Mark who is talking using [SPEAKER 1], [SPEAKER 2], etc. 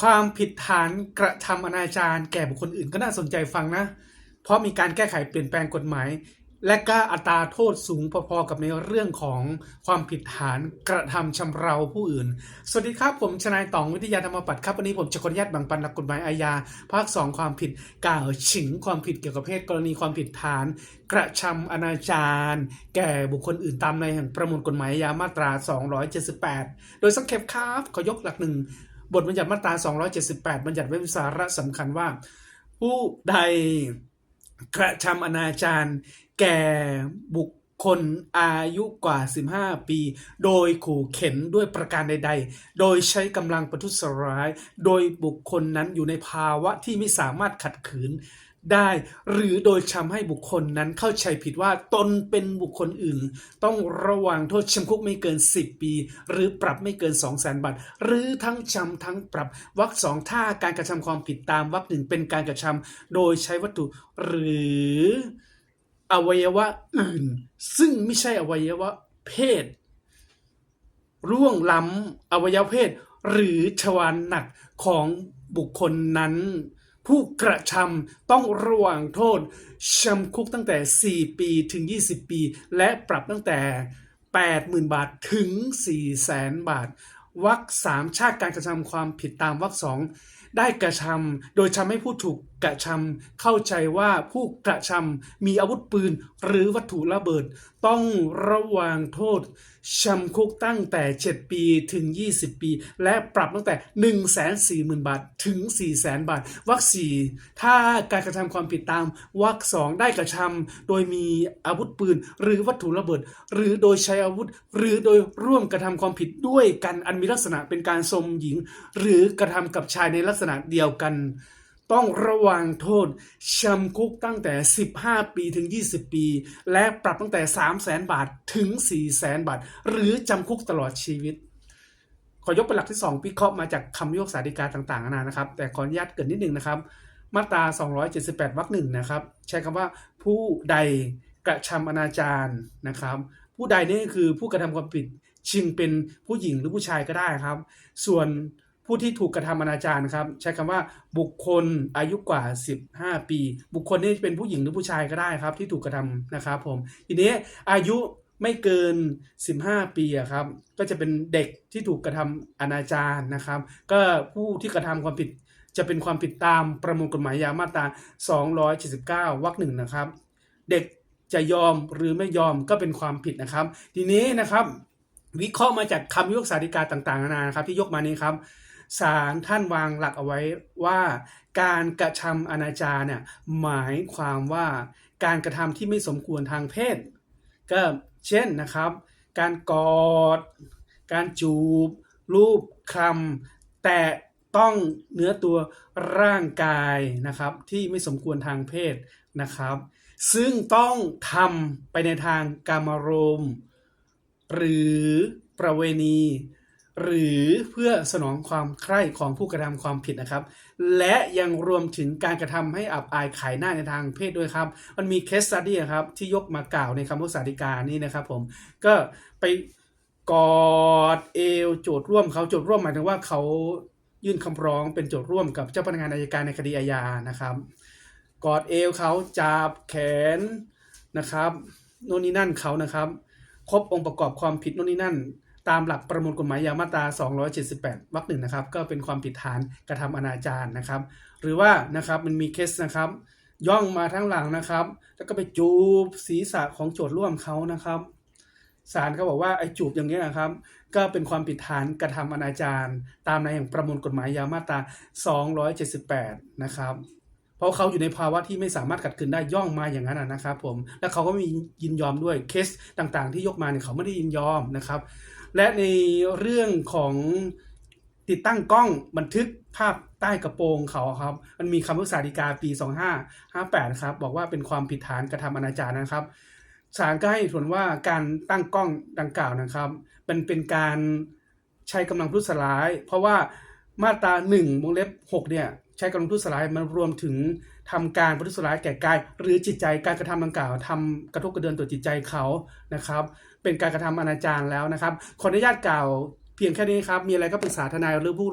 [SPEAKER 1] ความผิดฐานกระทำอนาจารแก่บุคคลอื่นก็น่าสนใจฟังนะ เพราะมีการแก้ไขเปลี่ยนแปลงกฎหมาย และก็อัตราโทษสูงพอๆกับในเรื่องของความผิดฐานกระทำชำเราผู้อื่น สวัสดีครับผมชนายตองวิทยาธรรมปัตย์ครับวันนี้ผมจะขออนุญาตแบังปันหลักกฎหมายอาญาภาคสองความผิดกล่าวฉิงความผิดเกี่ยวกับเพศกรณีความผิดฐาน กระทำอนาจารแก่บุคคลอื่นตามในแห่งประมวลกฎหมายอาญามาตรา 278 โดยสังเขปครับขอยกหลักหนึ่ง บทบัญญัติมาตรา 278 บัญญัติไว้นสาระสำคัญว่า ผู้ใดกระทำอนาจารแก่บุคคลอายุกว่า 15 ปี โดยขู่เข็นด้วยประการใด ๆ โดยใช้กำลังประทุษร้าย โดยบุคคลนั้นอยู่ในภาวะที่ไม่สามารถขัดขืน ได้ หรือโดยทำให้บุคคลนั้นเข้าใจผิดว่าตนเป็นบุคคลอื่น ต้องระวังโทษจำคุกไม่เกิน 10 ปี หรือปรับไม่เกิน 2 0 0 0 0 0 บาท หรือทั้งจำทั้งปรับวรรคสองถ้าการกระทำความผิดตามวรรคหนึ่งเป็นการกระทำโดยใช้วัตถุหรืออวัยวะอื่น ซึ่งไม่ใช่อวัยวะเพศร่วงล้ำอวัยวะเพศ หรือชวานหนักของบุคคลนั้น ผู้กระทำต้องระวังโทษจำคุกตั้งแต่ 4 ปีถึง 20 ปี และปรับตั้งแต่ 80,000 บาทถึง 400,000 บาทวรรคสามชาติการกระทำความผิดตามวรรคสองได้กระทำโดยทำให้ผู้ถูกกระทำเข้าใจว่าผู้กระทำมีอาวุธปืนหรือวัตถุระเบิด ต้องระวังโทษจำคุกตั้งแต่ 7 ปีถึง 20 ปี และปรับตั้งแต่ 1 4 0 0 0 0 บาทถึง 4 0 0 0 0 0 บาทวรรคสี่ถ้าการกระทำความผิดตามวรรคสองได้กระทำโดยมีอาวุธปืน หรือวัตถุระเบิด หรือโดยใช้อาวุธ หรือโดยร่วมกระทำความผิดด้วยกันอันมีลักษณะเป็นการสมหญิง หรือกระทำกับชายในลักษณะเดียวกัน ต้องระวังโทษจำคุกตั้งแต่ 15 ปีถึง 20 ปี และปรับตั้งแต่ 3 0 0แสนบาทถึง 4 0 0แสนบาท หรือจำคุกตลอดชีวิต ขอยกเป็นหลักที่ 2 พิเคราะห์มาจากคำพิพากษาฎีกาต่างๆนานะครับ แต่ขออนุญาตเกินนิดนึงนะครับ มาตรา 278 วรรคหนึ่งนะครับ ใช้คำว่าผู้ใดกระทำอนาจารนะครับ ผู้ใดนี่คือผู้กระทำความผิดชิงเป็นผู้หญิงหรือผู้ชายก็ได้ครับ ส่วน ผู้ที่ถูกกระทำอนาจารครับ ใช้คำว่าบุคคลอายุกว่า 15 ปี บุคคลนี่เป็นผู้หญิงหรือผู้ชายก็ได้ครับ ที่ถูกกระทำนะครับผมทีนี้อายุไม่เกิน 15 ปีอะครับ ก็จะเป็นเด็กที่ถูกกระทำอนาจารนะครับ ก็ผู้ที่กระทำความผิดจะเป็นความผิดตามประมวลกฎหมายยามาตรา 279 วรรคหนึ่งนะครับ เด็กจะยอมหรือไม่ยอมก็เป็นความผิดนะครับ ทีนี้นะครับ วิเคราะห์มาจากคำพิพากษาฎีกาต่างๆนานาครับ ที่ยกมานี้ครับ ศาลท่านวางหลักเอาไว้ว่าการกระทำอนาจารเนี่ยหมายความว่าการกระทำที่ไม่สมควรทางเพศ ก็เช่นนะครับ การกอด การจูบ รูปคลำแต่ต้องเนื้อตัวร่างกายนะครับที่ไม่สมควรทางเพศนะครับ ซึ่งต้องทำไปในทางกามารมหรือประเวณี หรือเพื่อสนองความใคร่ของผู้กระทำความผิดนะครับ และยังรวมถึงการกระทำให้อับอายขายหน้าในทางเพศด้วยครับ มันมีเคส s ั u ดี้ครับที่ยกมากล่าวในคำพิพากษาฎีกานี่นะครับผมก็ไปกอดเอวโจทย์ร่วมเขาโจทย์ร่วมหมายถึงว่าเขายื่นคำร้องเป็นโจทย์ร่วมกับเจ้าพนักงานอัยการในคดีอาญานะครับ กอดเอวเขาจับแขนนะครับโน่นนี่นั่นเขานะครับ ครบองค์ประกอบความผิดโน่นนี่นั่น ตามหลักประมวลกฎหมายยามาตรา 278 วรรคหนึ่งนะครับ ก็เป็นความผิดฐานกระทำอนาจารนะครับ หรือว่านะครับมันมีเคสนะครับ ย่องมาทั้งหลังนะครับ แล้วก็ไปจูบศีรษะของโจทย์ร่วมเขานะครับศาลเขาบอกว่าไอ้จูบอย่างนี้นะครับ ก็เป็นความผิดฐานกระทำอนาจารตามในแห่งประมวลกฎหมายยามาตรา 278 นะครับ เพราะเขาอยู่ในภาวะที่ไม่สามารถขัดขืนได้ย่องมาอย่างนั้นนะครับผมและเขาก็ไม่ยินยอมด้วยเคสต่างๆ ที่ยกมาเนี่ยเขาไม่ได้ยินยอมนะครับ และในเรื่องของติดตั้งกล้องบันทึกภาพใต้กระโปรงเขาครับ มันมีคำพิพากษาฎีกาปี 2558 ครับ บอกว่าเป็นความผิดฐานกระทำอนาจารนะครับศาลก็ให้ผลว่าการตั้งกล้องดังกล่าวนะครับมันเป็นการใช้กำลังทุสลาย เพราะว่ามาตรา1วงเล็บ6เนี่ย ใช้กำลังทุสลายมันรวมถึงทำการประทุษร้ายแก่กาย หรือจิตใจการกระทำดังกล่าวทำกระทบกระเดือนต่อจิตใจเขานะครับ เป็นการกระทำอนาจารแล้วนะครับขออนุญาตกล่าวเพียงแค่นี้ครับ มีอะไรก็ปรึกษาทนายหรือผู้